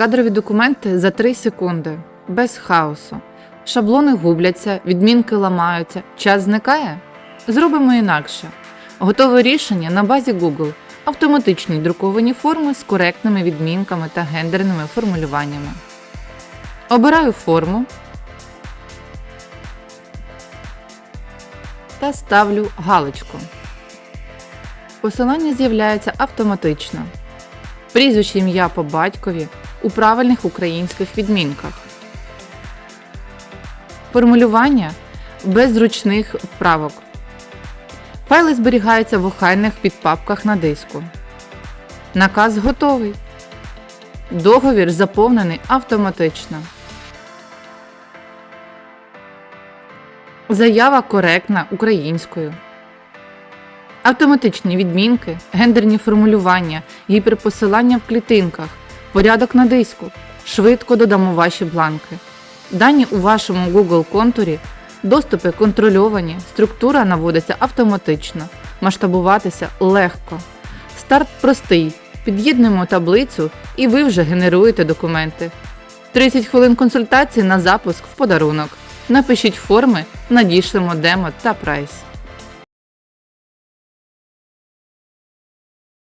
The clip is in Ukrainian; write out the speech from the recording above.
Кадрові документи за 3 секунди, без хаосу. Шаблони губляться, відмінки ламаються, час зникає? Зробимо інакше. Готове рішення на базі Google. Автоматичні друковані форми з коректними відмінками та гендерними формулюваннями. Обираю форму та ставлю галочку. Посилання з'являється автоматично. Прізвище ім'я по батькові у правильних українських відмінках. Формулювання без зручних вправок. Файли зберігаються в охайних підпапках на диску. Наказ готовий. Договір заповнений автоматично. Заява коректна українською. Автоматичні відмінки, гендерні формулювання, гіперпосилання в клітинках, порядок на диску. Швидко додамо ваші бланки. Дані у вашому Google контурі, доступи контрольовані, структура наводиться автоматично, масштабуватися легко. Старт простий. Під'єднуємо таблицю і ви вже генеруєте документи. 30 хвилин консультації на запуск в подарунок. Напишіть форми, надішлемо демо та прайс.